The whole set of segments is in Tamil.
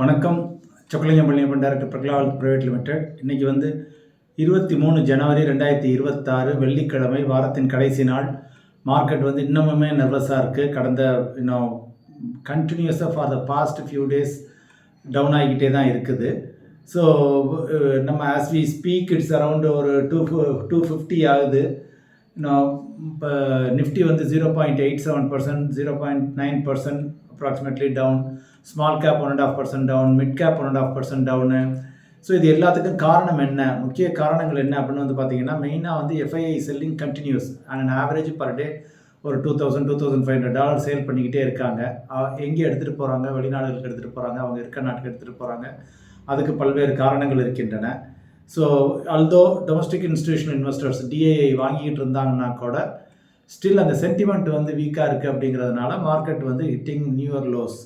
வணக்கம். Chockalingam Palliappan director Prahlad private limited இன்றைக்கி வந்து இருபத்தி மூணு ஜனவரி ரெண்டாயிரத்தி இருபத்தாறு வெள்ளிக்கிழமை வாரத்தின் கடைசி நாள். மார்க்கெட் வந்து இன்னமுமே நர்வஸாக இருக்குது கடந்த இன்னும் கண்டினியூஸாக for the past few days down ஆகிக்கிட்டே தான் இருக்குது. ஸோ நம்ம as we speak it's around ஒரு டூ டூ ஃபிஃப்டி ஆகுது. இன்னும் இப்போ நிஃப்டி வந்து zero point eight seven percent zero point nine percent approximately down small cap one and half percent down mid cap one and half percent down so இது எல்லாத்துக்கும் காரணம் என்ன? முக்கிய காரணங்கள் என்ன அப்படின்னு வந்து பார்த்தீங்கன்னா மெயினாக வந்து FII selling continues and average per day ஒரு two thousand two thousand five hundred dollar sale பண்ணிக்கிட்டே இருக்காங்க. எங்கே எடுத்துகிட்டு போகிறாங்க வெளிநாடுகளுக்கு எடுத்துகிட்டு போகிறாங்க அவங்க இருக்க நாட்டுக்கு எடுத்துகிட்டு போகிறாங்க அதுக்கு பல்வேறு காரணங்கள் இருக்கின்றன. So although domestic institution investors DAI வாங்கிக்கிட்டு இருந்தாங்கன்னா கூட ஸ்டில் அந்த சென்டிமெண்ட் வந்து வீக்காக இருக்குது அப்படிங்கிறதுனால மார்க்கெட் வந்து hitting new year lows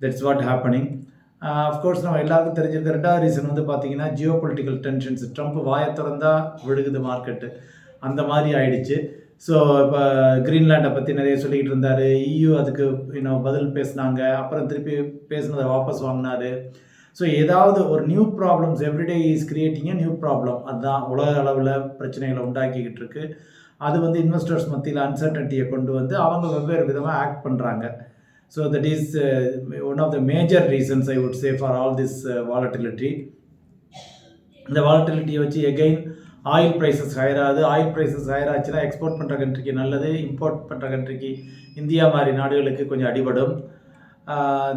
that's what happening of course நம்ம எல்லாருக்கும் தெரிஞ்சிருக்க ரெண்டாவது ரீசன் வந்து பார்த்தீங்கன்னா ஜியோ பொலிட்டிக்கல் டென்ஷன்ஸ் ட்ரம்ப் வாயை திறந்தா விழுகுது மார்க்கெட்டு அந்த மாதிரி ஆயிடுச்சு. ஸோ இப்போ கிரீன்லாண்டை பற்றி நிறைய சொல்லிக்கிட்டு இருந்தார். EU அதுக்கு இன்னும் பதில் பேசினாங்க. அப்புறம் திருப்பி பேசினதை வாபஸ் வாங்கினாரு. ஸோ ஏதாவது ஒரு new problems everyday is creating new problem அதுதான் உலக அளவில் பிரச்சனைகளை உண்டாக்கிக்கிட்டு இருக்கு. அது வந்து இன்வெஸ்டர்ஸ் மத்தியில் அன்சர்டன்ட்டியை கொண்டு வந்து அவங்க வெவ்வேறு விதமாக ஆக்ட் பண்ணுறாங்க so that is one of the major reasons I would say for all this volatility. இந்த வாலட்டிலிட்டியை வச்சு எகைன் ஆயில் ப்ரைஸஸ் ஹையர் ஆகுது. ஆயில் ப்ரைஸஸ் ஹையர் ஆச்சுன்னா எக்ஸ்போர்ட் பண்ணுற கண்ட்ரிக்கு நல்லது இம்போர்ட் பண்ணுற கண்ட்ரிக்கு இந்தியா மாதிரி நாடுகளுக்கு கொஞ்சம் அடிபடும்.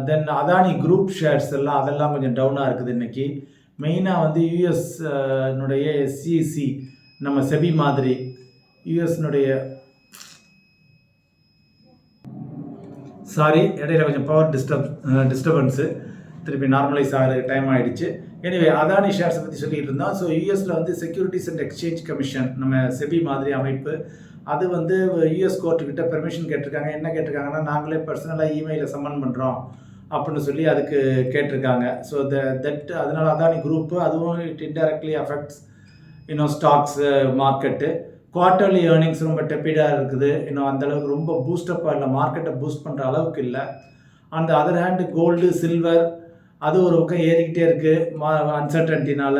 தென் அதானி குரூப் ஷேர்ஸ் எல்லாம் அதெல்லாம் கொஞ்சம் டவுனாக இருக்குது இன்றைக்கி மெயினாக வந்து யூஎஸ்னுடைய சிசி நம்ம செபி மாதிரி யூஎஸ்னுடைய சாரி இடையில கொஞ்சம் பவர் டிஸ்டர்ப் டிஸ்டர்பன்ஸு திருப்பி நார்மலைஸ் ஆகிற டைம் ஆகிடுச்சு எனிவே அதானி ஷேர்ஸை பற்றி சொல்லிட்டு இருந்தோம். ஸோ யூஎஸில் வந்து செக்யூரிட்டிஸ் அண்ட் எக்ஸ்சேஞ்ச் கமிஷன் நம்ம செபி மாதிரி அமைப்பு அது வந்து யூஎஸ் கோர்ட்டுக்கிட்ட பெர்மிஷன் கேட்டிருக்காங்க. என்ன கேட்டிருக்காங்கன்னா நாங்களே பர்சனலாக இமெயிலில் சம்மன் பண்ணுறோம் அப்படின்னு சொல்லி அதுக்கு கேட்டிருக்காங்க. ஸோ த தட் அதனால அதானி குரூப்பு அதுவும் இட் இன்டெரக்ட்லி அஃபெக்ட்ஸ் இன்னும் ஸ்டாக்ஸு மார்க்கெட்டு குவார்ட்டர்லி ஏர்னிங்ஸ் ரொம்ப டெப்பிடாக இருக்குது. இன்னும் அந்தளவுக்கு ரொம்ப பூஸ்டப்பாக இல்லை மார்க்கெட்டை பூஸ்ட் பண்ணுற அளவுக்கு இல்லை. அந்த அதர் ஹேண்டு கோல்டு சில்வர் அது ஒரு பக்கம் ஏறிக்கிட்டே இருக்குது மா அன்சர்டன்ட்டினால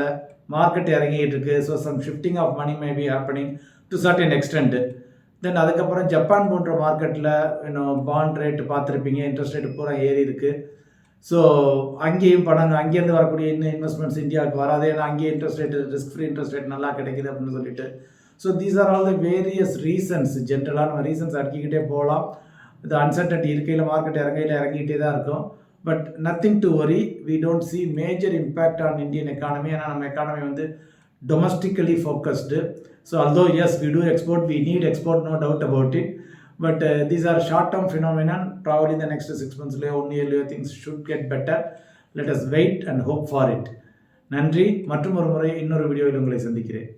மார்க்கெட் இறங்கிக்கிட்டு இருக்குது so some shifting of money may be happening to certain extent then அதுக்கப்புறம் ஜப்பான் போன்ற மார்க்கெட்டில் இன்னும் பாண்ட் ரேட்டு பார்த்துருப்பீங்க. இன்ட்ரெஸ்ட் ரேட்டு பூரா ஏறி இருக்குது ஸோ அங்கேயும் பணம் அங்கேருந்து வரக்கூடிய இன்னும் இன்வெஸ்ட்மெண்ட்ஸ் இந்தியாவுக்கு வராது. ஏன்னா அங்கேயே interest rate risk free interest rate நல்லா கிடைக்குது அப்படின்னு சொல்லிட்டு so these are all the various reasons ஜென்ரலாக நம்ம ரீசன்ஸ் அடுக்கிக்கிட்டே போகலாம். இது அன்சர்டன்டி இருக்கையில் மார்க்கெட் இறங்கையில் இறங்கிக்கிட்டே தான் இருக்கும். But nothing to worry we don't see major impact on Indian economy ஏன்னா நம்ம எக்கானமி வந்து domestically focused so although as we do export we need export no doubt about it but these are short term term phenomenon இந்த நெக்ஸ்ட் சிக்ஸ் மந்த்ஸ்லேயோ one இயர்லேயோ things should get better let us wait and hope for it நன்றி. மற்றும் ஒரு முறை இன்னொரு வீடியோவில் உங்களை சந்திக்கிறேன்.